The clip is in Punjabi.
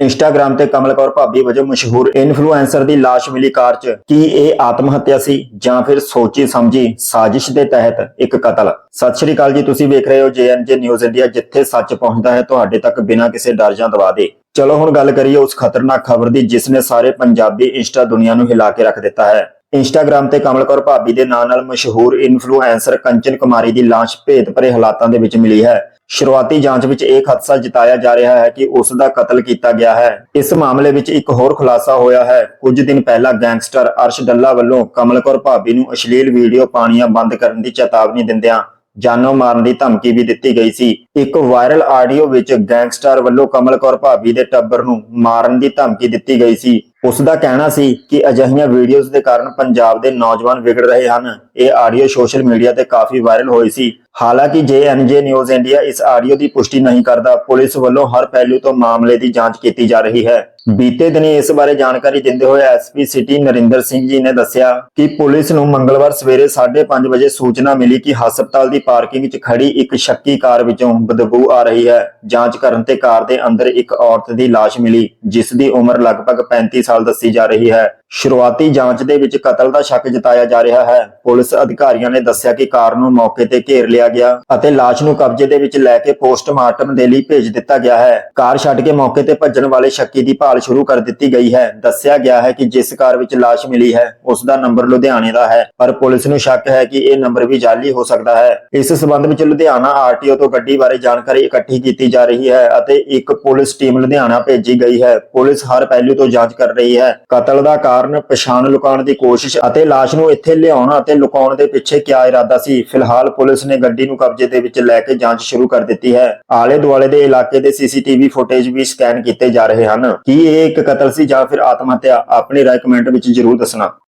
ਇੰਸਟਾਗ੍ਰam ਤੇ ਕਮਲ ਭਾਬੀ ਵਜੋਂ ਮਸ਼ਹੂਰ ਇਨਫਲੂਐਂਸਰ ਦੀ ਲਾਸ਼ ਮਿਲੀ ਕਾਰ 'ਚ। ਕੀ ਇਹ ਆਤਮ ਹੱਤਿਆ ਸੀ ਜਾਂ ਫਿਰ ਸੋਚੀ ਸਮਝੀ ਸਾਜ਼ਿਸ਼ ਦੇ ਤਹਿਤ ਇੱਕ ਕਤਲ? ਸਤਿ ਸ਼੍ਰੀ ਅਕਾਲ ਜੀ, ਤੁਸੀਂ ਵੇਖ ਰਹੇ ਹੋ ਜੇਐਨਜੇ ਨਿਊਜ਼ ਇੰਡੀਆ, ਜਿੱਥੇ ਸੱਚ ਪਹੁੰਚਦਾ ਹੈ, ਤੁਹਾਡੇ ਤੱਕ ਬਿਨਾਂ ਕਿਸੇ ਡਰ ਜਾਂ ਦਵਾ ਦੇ। ਚਲੋ ਹੁਣ ਗੱਲ ਕਰੀਏ ਉਸ ਖਤਰਨਾਕ ਖਬਰ ਦੀ, ਜਿਸ ਨੇ ਸਾਰੇ ਪੰਜਾਬੀ ਇੰਸਟਾ ਦੁਨੀਆ ਨੂੰ ਹਿਲਾ ਕੇ ਰੱਖ ਦਿੱਤਾ ਹੈ। ਇੰਸਟਾਗ੍ਰam ਤੇ ਕਮਲ ਕੌਰ ਭਾਬੀ ਦੇ ਨਾਂ ਨਾਲ ਮਸ਼ਹੂਰ ਇਨਫਲੂਐਂਸਰ ਕੰਚਨ ਕੁਮਾਰੀ ਦੀ ਲਾਸ਼ ਭੇਤ ਭਰੇ ਹਾਲਾਤਾਂ ਦੇ ਵਿੱਚ ਮਿਲੀ ਹੈ। ਸ਼ੁਰੂਆਤੀ ਜਾਂਚ ਵਿੱਚ ਇਹ ਖਦਸ਼ਾ ਜਤਾਇਆ ਜਾ ਰਿਹਾ ਹੈ ਕਿ ਉਸ ਦਾ ਕਤਲ ਕੀਤਾ ਗਿਆ ਹੈ। ਇਸ ਮਾਮਲੇ ਵਿੱਚ ਇੱਕ ਹੋਰ ਖੁਲਾਸਾ ਹੋਇਆ ਹੈ। ਕੁਝ ਦਿਨ ਪਹਿਲਾਂ ਗੈਂਗਸਟਰ ਅਰਸ਼ ਡੱਲਾ ਵੱਲੋਂ ਕਮਲ ਭਾਬੀ ਨੂੰ ਅਸ਼ਲੀਲ ਵੀਡੀਓ ਪਾਣੀਆਂ ਬੰਦ ਕਰਨ ਦੀ ਚੇਤਾਵਨੀ ਦਿੰਦਿਆਂ ਜਾਨੋਂ ਮਾਰਨ ਦੀ ਧਮਕੀ ਵੀ ਦਿੱਤੀ ਗਈ ਸੀ। ਇੱਕ ਵਾਇਰਲ ਆਡੀਓ ਵਿੱਚ ਗੈਂਗਸਟਰ ਵੱਲੋਂ ਕਮਲ ਕੌਰ ਭਾਬੀ ਦੇ ਟੱਬਰ ਨੂੰ ਮਾਰਨ ਦੀ ਧਮਕੀ ਦਿੱਤੀ ਗਈ ਸੀ। ਉਸ ਦਾ ਕਹਿਣਾ ਸੀ ਕਿ ਅਜਿਹੀਆਂ ਵੀਡੀਓਜ਼ ਦੇ ਕਾਰਨ ਪੰਜਾਬ ਦੇ ਨੌਜਵਾਨ ਵਿਗੜ ਰਹੇ ਹਨ। ਇਹ ਆਡੀਓ ਸੋਸ਼ਲ ਮੀਡੀਆ ਤੇ ਕਾਫੀ ਵਾਇਰਲ ਹੋਈ ਸੀ। ਹਾਲਾਂਕਿ ਜੇਐਨਜੇ ਨਿਊਜ਼ ਇੰਡੀਆ ਇਸ ਆਡੀਓ ਦੀ ਪੁਸ਼ਟੀ ਨਹੀਂ ਕਰਦਾ, ਪੁਲਿਸ ਵੱਲੋਂ ਹਰ ਪਹਿਲੂ ਤੋਂ ਮਾਮਲੇ ਦੀ ਜਾਂਚ ਕੀਤੀ ਜਾ ਰਹੀ ਹੈ। ਬੀਤੇ ਦਿਨੀ ਇਸ ਬਾਰੇ ਜਾਣਕਾਰੀ ਦਿੰਦੇ ਹੋਏ ਐਸਪੀ ਸਿਟੀ ਨਰਿੰਦਰ ਸਿੰਘ ਜੀ ਨੇ ਦੱਸਿਆ ਕਿ ਪੁਲਿਸ ਨੂੰ ਮੰਗਲਵਾਰ ਸਵੇਰੇ 5:30 ਵਜੇ ਸੂਚਨਾ ਮਿਲੀ ਕਿ ਹਸਪਤਾਲ ਦੀ ਪਾਰਕਿੰਗ 'ਚ ਖੜੀ ਇੱਕ ਸ਼ੱਕੀ ਕਾਰ ਵਿੱਚੋਂ ਬਦਬੂ ਆ ਰਹੀ ਹੈ। ਜਾਂਚ ਕਰਨ ਤੇ ਕਾਰ ਦੇ ਅੰਦਰ ਇੱਕ ਔਰਤ ਦੀ ਲਾਸ਼ ਮਿਲੀ, ਜਿਸ ਦੀ ਉਮਰ ਲਗਭਗ 35 ਸਾਲ ਦੱਸੀ ਜਾ ਰਹੀ ਹੈ। ਸ਼ੁਰੂਆਤੀ ਜਾਂਚ ਦੇ ਵਿੱਚ ਕਤਲ ਦਾ ਸ਼ੱਕ ਜਤਾਇਆ ਜਾ ਰਿਹਾ ਹੈ। ਪੁਲਿਸ ਅਧਿਕਾਰੀਆਂ ਨੇ ਦੱਸਿਆ ਕਿ ਕਾਰ ਨੂੰ ਮੌਕੇ ਤੇ ਘੇਰ ਲਿਆ ਗਿਆ ਅਤੇ ਲਾਸ਼ ਨੂੰ ਕਬਜ਼ੇ ਦੇ ਵਿੱਚ ਲੈ ਕੇ ਪੋਸਟਮਾਰਟਮ ਦੇ ਲਈ ਭੇਜ ਦਿੱਤਾ ਗਿਆ ਹੈ। ਕਾਰ ਛੱਡ ਕੇ ਮੌਕੇ ਤੇ ਭੱਜਣ ਵਾਲੇ ਸ਼ੱਕੀ ਦੀ ਭਾਲ ਸ਼ੁਰੂ ਕਰ ਦਿੱਤੀ ਗਈ ਹੈ। ਦੱਸਿਆ ਗਿਆ ਹੈ ਕਿ ਜਿਸ ਕਾਰ ਵਿੱਚ ਲਾਸ਼ ਮਿਲੀ ਹੈ, ਉਸ ਦਾ ਨੰਬਰ ਲੁਧਿਆਣੇ ਦਾ ਹੈ, ਪਰ ਪੁਲਿਸ ਨੂੰ ਸ਼ੱਕ ਹੈ ਕਿ ਇਹ ਨੰਬਰ ਵੀ ਜਾਲੀ ਹੋ ਸਕਦਾ ਹੈ। ਇਸ ਸਬੰਧ ਵਿੱਚ ਲੁਧਿਆਣਾ ਆਰਟੀਓ ਤੋਂ ਗੱਡੀ ਬਾਰੇ ਜਾਣਕਾਰੀ ਇਕੱਠੀ ਕੀਤੀ ਜਾ ਰਹੀ ਹੈ ਅਤੇ ਇੱਕ ਪੁਲਿਸ ਟੀਮ ਲੁਧਿਆਣਾ ਭੇਜੀ ਗਈ ਹੈ। ਪੁਲਿਸ ਹਰ ਪਹਿਲੂ ਤੋਂ ਜਾਂਚ ਕਰ ਰਹੀ ਹੈ। ਕਤਲ ਦਾ ਕਾਰਨ ਪਛਾਣ ਲੁਕਾਉਣ ਦੀ ਕੋਸ਼ਿਸ਼ ਅਤੇ ਲਾਸ਼ ਨੂੰ ਇੱਥੇ ਲਿਆਉਣ ਅਤੇ ਲੁਕਾਉਣ ਦੇ ਪਿੱਛੇ ਕੀ ਇਰਾਦਾ ਸੀ? ਫਿਲਹਾਲ ਪੁਲਿਸ ਨੇ ਗੱਡੀ ਨੂੰ ਕਬਜ਼ੇ ਦੇ ਵਿੱਚ ਲੈ ਕੇ ਜਾਂਚ ਸ਼ੁਰੂ ਕਰ ਦਿੱਤੀ ਹੈ। ਆਲੇ ਦੁਆਲੇ ਦੇ ਇਲਾਕੇ ਦੇ ਸੀਸੀਟੀਵੀ ਫੁਟੇਜ ਵੀ ਸਕੈਨ ਕੀਤੇ ਜਾ ਰਹੇ ਹਨ। ਕੀ ਇਹ ਇੱਕ ਕਤਲ ਸੀ ਜਾਂ ਫਿਰ ਆਤਮ ਹੱਤਿਆ ਆਪਣੀ ਰਾਏ ਕਮੈਂਟ ਵਿੱਚ ਜਰੂਰ ਦੱਸਣਾ।